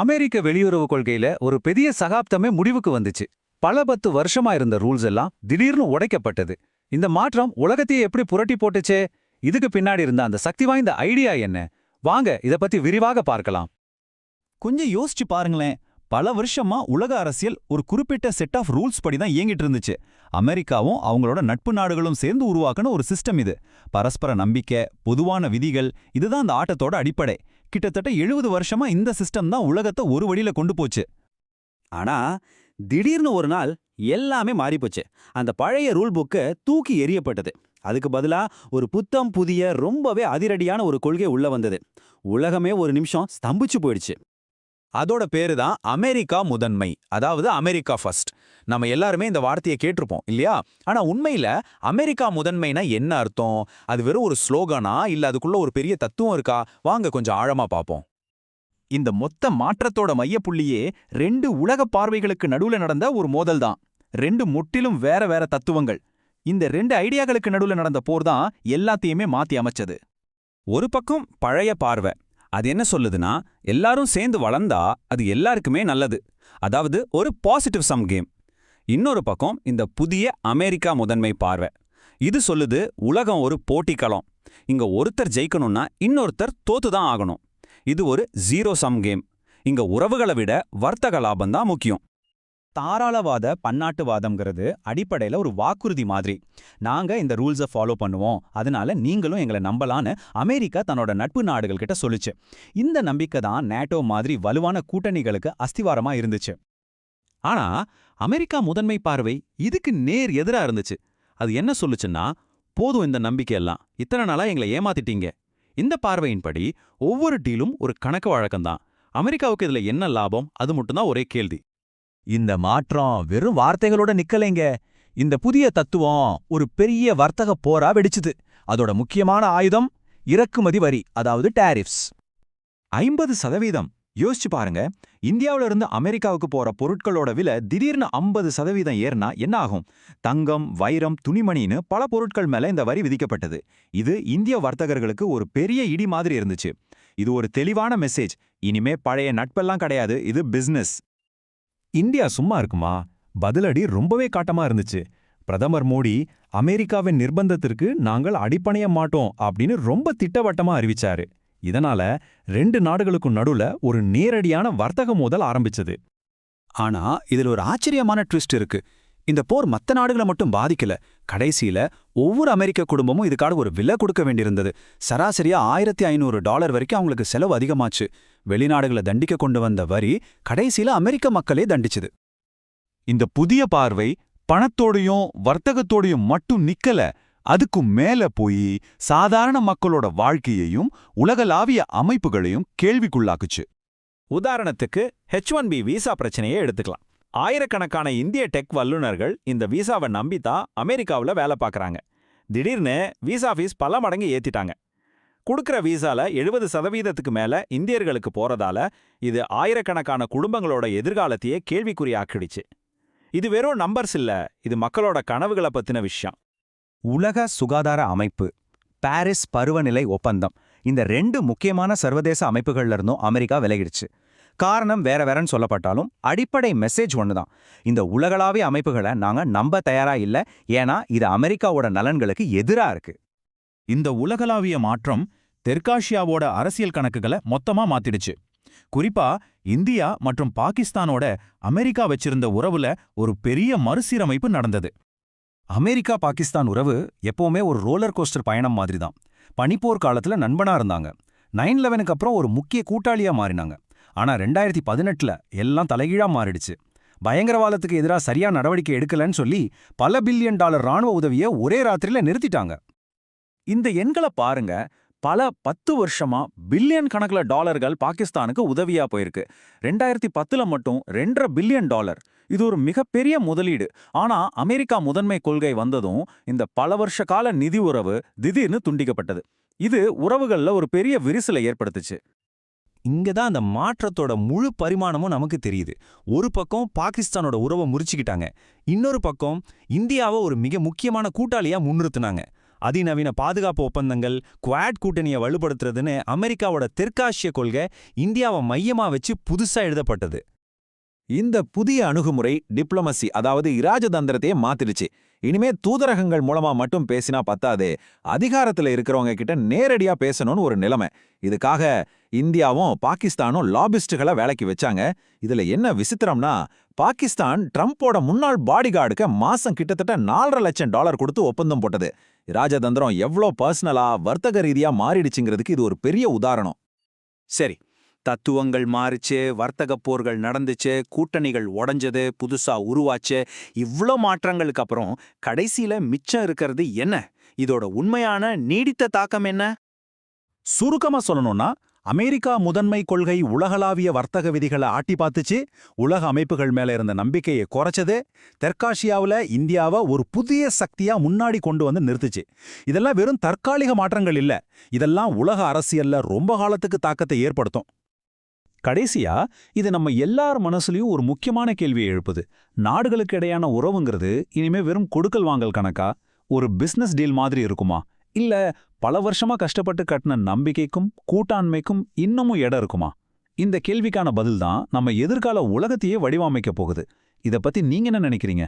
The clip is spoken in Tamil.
அமெரிக்க வெளியுறவு கொள்கையில ஒரு பெரிய சகாப்தமே முடிவுக்கு வந்துச்சு. பல பத்து வருஷமா இருந்த ரூல்ஸ் எல்லாம் திடீர்னு உடைக்கப்பட்டது. இந்த மாற்றம் உலகத்தையே எப்படி புரட்டி போட்டுச்சே? இதுக்கு பின்னாடி இருந்த அந்த சக்தி வாய்ந்த ஐடியா என்ன? வாங்க இத பத்தி விரிவாக பார்க்கலாம். கொஞ்சம் யோசிச்சு பாருங்களேன். பல வருஷமா உலக அரசியல் ஒரு குறிப்பிட்ட செட் ஆஃப் ரூல்ஸ் படி தான் இயங்கிட்டு இருந்துச்சு. அமெரிக்காவும் அவங்களோட நட்பு நாடுகளும் சேர்ந்து உருவாக்கின ஒரு சிஸ்டம் இது. பரஸ்பர நம்பிக்கை பொதுவான விதிகள் இதுதான் அந்த ஆட்டத்தோட அடிப்படை. கிட்டத்தட்ட எழுபது வருஷமா இந்த சிஸ்டம் தான் உலகத்தை ஒரு வழியில கொண்டு போச்சு. ஆனா திடீர்னு ஒரு நாள் எல்லாமே மாறிப்போச்சு. அந்த பழைய ரூல் புக்கு தூக்கி எறியப்பட்டது. அதுக்கு பதிலா ஒரு புத்தம் புதிய ரொம்பவே அதிரடியான ஒரு கொள்கை உள்ள வந்தது. உலகமே ஒரு நிமிஷம் ஸ்தம்பிச்சு போயிடுச்சு. அதோட பேரு தான் அமெரிக்கா முதன்மை. அதாவது அமெரிக்கா ஃபர்ஸ்ட் நம்ம எல்லாருமே இந்த வார்த்தையை கேட்டிருப்போம் இல்லையா? ஆனா உண்மையில அமெரிக்கா முதன்மைனா என்ன அர்த்தம்? அது வெறும் ஒரு ஸ்லோகனா? இல்ல அதுக்குள்ள ஒரு பெரிய தத்துவம் இருக்கா? வாங்க கொஞ்சம் ஆழமா பார்ப்போம். இந்த மொத்த மாற்றத்தோட மையப்புள்ளியே ரெண்டு உலக பார்வைகளுக்கு நடுவுல நடந்த ஒரு மோதல் தான். ரெண்டு முற்றிலும் வேற வேற தத்துவங்கள். இந்த ரெண்டு ஐடியாக்களுக்கு நடுவுல நடந்த போர் தான் எல்லாத்தையுமே மாத்தி அமைச்சது. ஒரு பக்கம் பழைய பார்வை அது என்ன சொல்லுதுன்னா எல்லாரும் சேர்ந்து வளர்ந்தா அது எல்லாருக்குமே நல்லது. அதாவது ஒரு பாசிட்டிவ் சம் கேம் இன்னொரு பக்கம் இந்த புதிய அமெரிக்கா முதன்மை பார்வை. இது சொல்லுது உலகம் ஒரு போட்டிக்களம். இங்க ஒருத்தர் ஜெயிக்கணும்னா இன்னொருத்தர் தோத்து தான் ஆகணும். இது ஒரு ஜீரோ சம் கேம் இங்க உறவுகளை விட வர்த்தக லாபம் தான் முக்கியம். தாராளவாத பன்னாட்டுவாதம்ங்கிறது அடிப்படையில் ஒரு வாக்குறுதி மாதிரி. நாங்க இந்த ரூல்ஸை ஃபாலோ பண்ணுவோம். அதனால நீங்களும் எங்களை நம்பலான்னு அமெரிக்கா தன்னோட நட்பு நாடுகள் கிட்ட சொல்லுச்சு. இந்த நம்பிக்கை தான் நேட்டோ மாதிரி வலுவான கூட்டணிகளுக்கு அஸ்திவாரமா இருந்துச்சு. ஆனா அமெரிக்கா முதன்மை பார்வை இதுக்கு நேர் எதிரா இருந்துச்சு. அது என்ன சொல்லுச்சுன்னா போதும் இந்த நம்பிக்கையெல்லாம். இத்தனை நாளா எங்களை ஏமாத்திட்டீங்க. இந்த பார்வையின்படி ஒவ்வொரு டீலும் ஒரு கணக்கு வழக்கம்தான். அமெரிக்காவுக்கு இதுல என்ன லாபம்? அது மட்டும்தான் ஒரே கேள்வி. இந்த மாற்றம் வெறும் வார்த்தைகளோட நிக்கலைங்க. இந்த புதிய தத்துவம் ஒரு பெரிய வர்த்தக போரா வெடிச்சுது. அதோட முக்கியமான ஆயுதம் இறக்குமதி வரி அதாவது டேரிஃப்ஸ் ஐம்பது சதவீதம். யோசிச்சு பாருங்க. இந்தியாவுல இருந்து அமெரிக்காவுக்கு போற பொருட்களோட விலை திடீர்னு ஐம்பது சதவீதம் ஏறினா என்ன ஆகும் தங்கம் வைரம் துணிமணின்னு பல பொருட்கள் மேல இந்த வரி விதிக்கப்பட்டது. இது இந்திய வர்த்தகர்களுக்கு ஒரு பெரிய இடி மாதிரி இருந்துச்சு. இது ஒரு தெளிவான மெசேஜ் இனிமே பழைய நட்பெல்லாம் கிடையாது. இது பிசினஸ் இந்தியா சும்மா இருக்குமா? பதிலடி ரொம்பவே காட்டமா இருந்துச்சு. பிரதமர் மோடி அமெரிக்காவின் நிர்பந்தத்திற்கு நாங்கள் அடிப்பணைய மாட்டோம் அப்படின்னு ரொம்ப திட்டவட்டமா அறிவிச்சாரு. இதனால ரெண்டு நாடுகளுக்கும் நடுவுல ஒரு நேரடியான வர்த்தக மோதல் ஆரம்பிச்சது. ஆனா இதுல ஒரு ஆச்சரியமான ட்விஸ்ட் இருக்கு. இந்த போர் மத்த நாடுகளை மட்டும் பாதிக்கல. கடைசியில ஒவ்வொரு அமெரிக்க குடும்பமும் இதுக்காக ஒரு விலை கொடுக்க வேண்டியிருந்தது. சராசரியா ஆயிரத்தி ஐநூறு டாலர் வரைக்கும் அவங்களுக்கு செலவு அதிகமாச்சு. வெளிநாடுகளை தண்டிக்க கொண்டு வந்த வரி கடைசியில அமெரிக்க மக்களே தண்டிச்சுது. இந்த புதிய பார்வை பணத்தோடையும் வர்த்தகத்தோடையும் மட்டும் நிக்கல அதுக்கு மேல போய் சாதாரண மக்களோட வாழ்க்கையையும் உலகளாவிய அமைப்புகளையும் கேள்விக்குள்ளாக்குச்சு. உதாரணத்துக்கு ஹெச் ஒன் பி விசா பிரச்சனையே எடுத்துக்கலாம். ஆயிரக்கணக்கான இந்திய டெக் வல்லுநர்கள் இந்த விசாவை நம்பித்தான் அமெரிக்காவுல வேலை பார்க்குறாங்க. திடீர்னு விசா ஃபீஸ் பல மடங்கு ஏத்திட்டாங்க. கொடுக்கிற விசால எழுபது சதவீதத்துக்கு மேல இந்தியர்களுக்கு போறதால இது ஆயிரக்கணக்கான குடும்பங்களோட எதிர்காலத்தையே கேள்விக்குறியாக்கிடுச்சு. இது வெறும் நம்பர்ஸ் இல்ல இது மக்களோட கனவுகளை பத்தின விஷயம். உலக சுகாதார அமைப்பு பாரிஸ் பருவநிலை ஒப்பந்தம் இந்த ரெண்டு முக்கியமான சர்வதேச அமைப்புகள்ல இருந்தும் அமெரிக்கா விலகிடுச்சு. காரணம் வேற வேறன்னு சொல்லப்பட்டாலும் அடிப்படை மெசேஜ் ஒண்ணுதான். இந்த உலகளாவிய அமைப்புகளை நாங்க நம்ப தயாரா இல்ல ஏன்னா இது அமெரிக்காவோட நலன்களுக்கு எதிரா இருக்கு. இந்த உலகளாவிய மாற்றம் தெற்காசியாவோட அரசியல் கணக்குகளை மொத்தமா மாத்திடுச்சு. குறிப்பா இந்தியா மற்றும் பாகிஸ்தானோட அமெரிக்கா வச்சிருந்த உறவுல ஒரு பெரிய மறுசீரமைப்பு நடந்தது. அமெரிக்கா பாகிஸ்தான் உறவு எப்பவுமே ஒரு ரோலர் கோஸ்டர் பயணம் மாதிரி தான் பனிப்போர் காலத்துல நண்பனா இருந்தாங்க. நைன் லெவனுக்கு அப்புறம் ஒரு முக்கிய கூட்டாளியா மாறினாங்க. ஆனா ரெண்டாயிரத்தி பதினெட்டுல எல்லாம் தலைகீழா மாறிடுச்சு. பயங்கரவாதத்துக்கு எதிராக சரியா நடவடிக்கை எடுக்கலன்னு சொல்லி பல பில்லியன் டாலர் ராணுவ உதவியை ஒரே ராத்திரியில நிறுத்திட்டாங்க. இந்த எண்களை பாருங்க பல பத்து வருஷமா பில்லியன் கணக்குல டாலர்கள் பாகிஸ்தானுக்கு உதவியா போயிருக்கு. ரெண்டாயிரத்தி பத்துல மட்டும் ரெண்டரை பில்லியன் டாலர். இது ஒரு மிகப்பெரிய முதலீடு. ஆனா அமெரிக்கா முதன்மை கொள்கை வந்ததும் இந்த பல வருஷ கால நிதி உறவு திடீர்னு துண்டிக்கப்பட்டது. இது உறவுகள்ல ஒரு பெரிய விரிசலை ஏற்படுத்துச்சு. இங்க தான் அந்த மாற்றத்தோட முழு பரிமாணமும் நமக்கு தெரியுது. ஒரு பக்கம் பாகிஸ்தானோட உறவை முறிச்சுக்கிட்டாங்க. இன்னொரு பக்கம் இந்தியாவை ஒரு மிக முக்கியமான கூட்டாளியா முன்னிறுத்தினாங்க. அதிநவீன பாதுகாப்பு ஒப்பந்தங்கள் குவாட் கூட்டணியை வலுப்படுத்துறதுன்னு அமெரிக்காவோட தெற்காசிய கொள்கை இந்தியாவை மையமா வச்சு புதுசா எழுதப்பட்டது. இந்த புதிய அணுகுமுறை டிப்ளமசி அதாவது இராஜதந்திரத்தையே மாத்திடுச்சு. இனிமே தூதரகங்கள் மூலமா மட்டும் பேசினா பத்தாது. அதிகாரத்துல இருக்கிறவங்க கிட்ட நேரடியா பேசணும்னு ஒரு நிலைமை. இதுக்காக இந்தியாவும் பாகிஸ்தானும் லாபிஸ்டுகளை வேலைக்கு வச்சாங்க. இதுல என்ன விசித்திரம்னா பாகிஸ்தான் ட்ரம்ப்போட முன்னாள் பாடிகார்டுக்கு மாசம் கிட்டத்தட்ட நாலரை லட்சம் டாலர் கொடுத்து ஒப்பந்தம் போட்டது. ராஜதந்திரம் எவ்ளோ பர்சனலா வர்த்தக ரீதியா மாறிடுச்சுங்கிறதுக்கு இது ஒரு பெரிய உதாரணம். சரி தத்துவங்கள் மாறிச்சு வர்த்தகப் போர்கள் நடந்துச்சு கூட்டணிகள் உடஞ்சது புதுசா உருவாச்சு இவ்ளோ மாற்றங்களுக்கு அப்புறம் கடைசியில மிச்சம் இருக்கிறது என்ன? இதோட உண்மையான நீடித்த தாக்கம் என்ன? சுருக்கமா சொல்லணும்னா அமெரிக்கா முதன்மை கொள்கை உலகளாவிய வர்த்தக விதிகளை ஆட்டி பார்த்துச்சு. உலக அமைப்புகள் மேல இருந்த நம்பிக்கையை குறைச்சது. தெற்காசியாவுல இந்தியாவை ஒரு புதிய சக்தியா முன்னாடி கொண்டு வந்து நிறுத்துச்சு. இதெல்லாம் வெறும் தற்காலிக மாற்றங்கள் இல்ல. இதெல்லாம் உலக அரசியல்ல ரொம்ப காலத்துக்கு தாக்கத்தை ஏற்படுத்தும். கடைசியா இது நம்ம எல்லார் மனசுலயும் ஒரு முக்கியமான கேள்வியை எழுப்புது. நாடுகளுக்கு இடையான உறவுங்கிறது இனிமே வெறும் கொடுக்கல் வாங்கல் கணக்கா? ஒரு பிசினஸ் டீல் மாதிரி இருக்குமா? இல்ல பல வருஷமா கஷ்டப்பட்டு கட்டின நம்பிக்கைக்கும் கூட்டாண்மைக்கும் இன்னமும் இடம் இருக்குமா? இந்த கேள்விக்கான பதில் தான் நம்ம எதிர்கால உலகத்தையே வடிவமைக்க போகுது. இத பத்தி நீங்க என்ன நினைக்கிறீங்க?